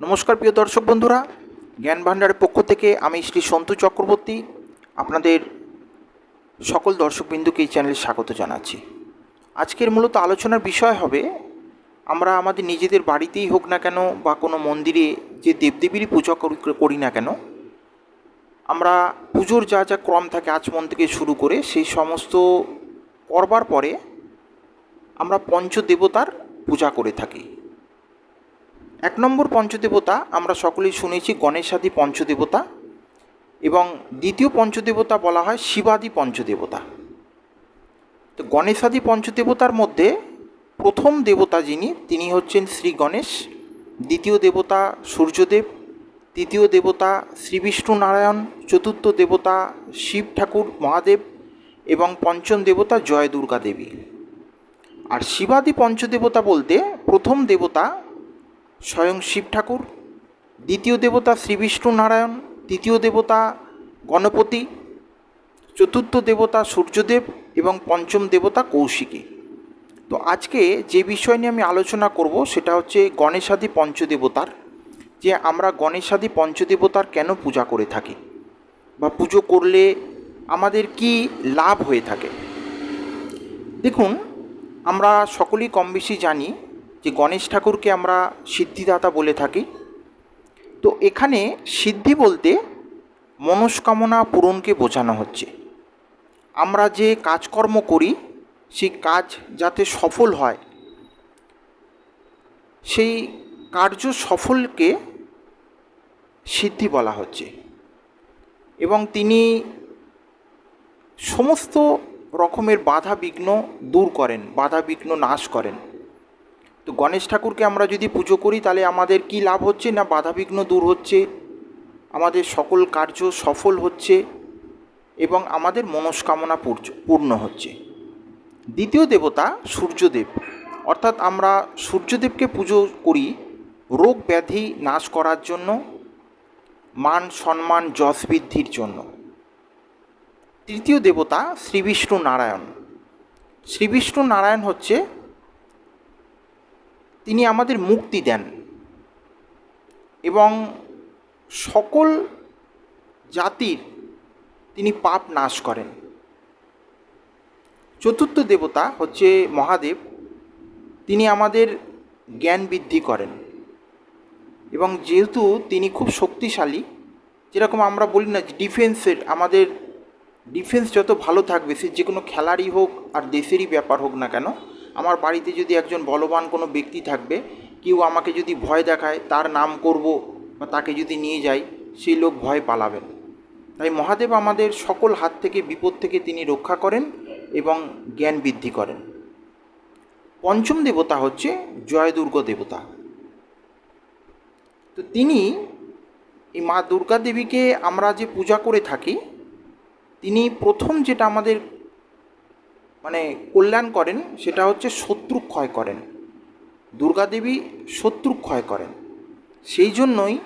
নমস্কার প্রিয় দর্শক বন্ধুরা, জ্ঞান ভাণ্ডারের পক্ষ থেকে আমি শ্রী সন্তু চক্রবর্তী আপনাদের সকল দর্শকবিন্দুকে এই চ্যানেলে স্বাগত জানাচ্ছি। আজকের মূলত আলোচনার বিষয় হবে, আমরা আমাদের নিজেদের বাড়িতেই হোক না কেন বা কোনো মন্দিরে যে দেবদেবীরই পূজা করি না কেন, আমরা পুজোর যা যা ক্রম থাকে আচমন থেকে শুরু করে সেই সমস্ত করবার পরে আমরা পঞ্চদেবতার পূজা করে থাকি। এক নম্বর পঞ্চদেবতা আমরা সকলেই শুনেছি গণেশাদি পঞ্চদেবতা এবং দ্বিতীয় পঞ্চদেবতা বলা হয় শিবাদি পঞ্চদেবতা। তো গণেশাদি পঞ্চদেবতার মধ্যে প্রথম দেবতা যিনি, তিনি হচ্ছেন শ্রী গণেশ, দ্বিতীয় দেবতা সূর্যদেব, তৃতীয় দেবতা শ্রী বিষ্ণু নারায়ণ, চতুর্থ দেবতা শিব ঠাকুর মহাদেব এবং পঞ্চম দেবতা জয় দুর্গা দেবী। আর শিবাদি পঞ্চদেবতা বলতে প্রথম দেবতা স্বয়ং শিব ঠাকুর, দ্বিতীয় দেবতা শ্রী বিষ্ণু নারায়ণ, তৃতীয় দেবতা গণপতি, চতুর্থ দেবতা সূর্যদেব এবং পঞ্চম দেবতা কৌশিকী। তো আজকে যে বিষয় নিয়ে আমি আলোচনা করব সেটা হচ্ছে গণেশাদি পঞ্চদেবতার, যে আমরা গণেশাদি পঞ্চদেবতার কেন পূজা করে থাকি বা পুজো করলে আমাদের কি লাভ হয়ে থাকে। দেখুন, আমরা সকলেই কম বেশি জানি যে গণেশ ঠাকুরকে আমরা সিদ্ধিদাতা বলে থাকি। তো এখানে সিদ্ধি বলতে মনস্কামনা পূরণকে বোঝানো হচ্ছে। আমরা যে কাজকর্ম করি, সেই কাজ যাতে সফল হয়, সেই কার্য সফলকে সিদ্ধি বলা হচ্ছে। এবং তিনি সমস্ত রকমের বাধা বিঘ্ন দূর করেন, বাধা বিঘ্ন নাশ করেন। তো গণেশ ঠাকুরকে আমরা যদি পুজো করি, তাহলে আমাদের কি লাভ হচ্ছে না বাধাবিঘ্ন দূর হচ্ছে? আমাদের সকল কার্য সফল হচ্ছে এবং আমাদের মনস্কামনা পূর্ণ হচ্ছে। দ্বিতীয় দেবতা সূর্যদেব। অর্থাৎ আমরা সূর্যদেবকে পুজো করি রোগ ব্যাধি নাশ করার জন্য, মান সম্মান যশ বৃদ্ধির জন্য। তৃতীয় দেবতা শ্রী বিষ্ণু নারায়ণ। শ্রী বিষ্ণু নারায়ণ হচ্ছে তিনি আমাদের মুক্তি দেন। এবং সকল জাতির তিনি পাপ নাশ করেন। চতুর্থ দেবতা হচ্ছে মহাদেব। তিনি আমাদের জ্ঞান বৃদ্ধি করেন। এবং যেহেতু তিনি খুব শক্তিশালী, যেরকম আমরা বলি না ডিফেন্সের আমাদের ডিফেন্স যত ভালো থাকবে, সে যে কোনো খেলারই হোক আর দেশেরই ব্যাপার হোক না কেন আমার বাড়িতে যদি একজন বলবান কোনো ব্যক্তি থাকবে, কেউ আমাকে যদি ভয় দেখায়, তার নাম করব বা তাকে যদি নিয়ে যাই সেই লোক ভয় পালাবেন। তাই মহাদেব আমাদের সকল হাত থেকে, বিপদ থেকে তিনি রক্ষা করেন এবং জ্ঞান বৃদ্ধি করেন। পঞ্চম দেবতা হচ্ছে জয় দুর্গ দেবতা। তো তিনি এই মা দুর্গা দেবীকে আমরা যে পূজা করে থাকি, তিনি প্রথম যেটা আমাদের মানে কল্যাণ করেন, সেটা হচ্ছে শত্রু ক্ষয় করেন। দুর্গাদেবী শত্রু ক্ষয় করেন। সেই জন্যই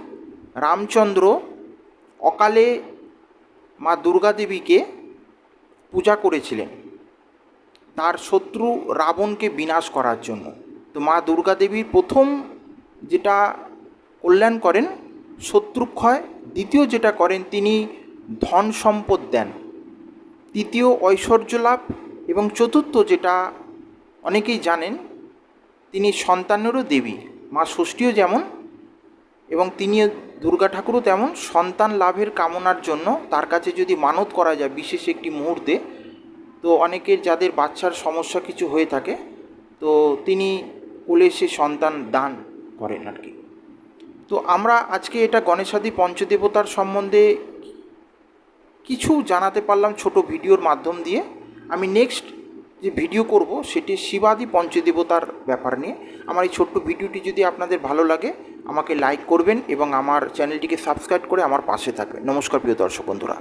রামচন্দ্র অকালে মা দুর্গাদেবীকে পূজা করেছিলেন। তার শত্রু রাবণকে বিনাশ করার জন্য। তো মা দুর্গাদেবীর প্রথম যেটা কল্যাণ করেন শত্রুক্ষয় দ্বিতীয় যেটা করেন, তিনি ধন সম্পদ দেন। তৃতীয় ঐশ্বর্য লাভ এবং চতুর্থ যেটা অনেকেই জানেন, তিনি সন্তানেরও দেবী। মা ষষ্ঠীও যেমন, এবং তিনি দুর্গা ঠাকুরও তেমন। সন্তান লাভের কামনার জন্য তার কাছে যদি মানত করা যায় বিশেষ একটি মুহূর্তে, তো অনেকের যাদের বাচ্চার সমস্যা কিছু হয়ে থাকে, তো তিনি কোলে সে সন্তান দান করেন আর কি। তো আমরা আজকে এটা গণেশাদি পঞ্চদেবতার সম্বন্ধে কিছু জানাতে পারলাম ছোট ভিডিওর মাধ্যম দিয়ে। আমি নেক্সট যে ভিডিও করব, সেটি শিবাদি পঞ্চদেবতার ব্যাপার নিয়ে। আমার এই ছোট্ট ভিডিওটি যদি আপনাদের ভালো লাগে, আমাকে লাইক করবেন এবং আমার চ্যানেলটিকে সাবস্ক্রাইব করে আমার পাশে থাকবেন। নমস্কার প্রিয় দর্শক বন্ধুরা।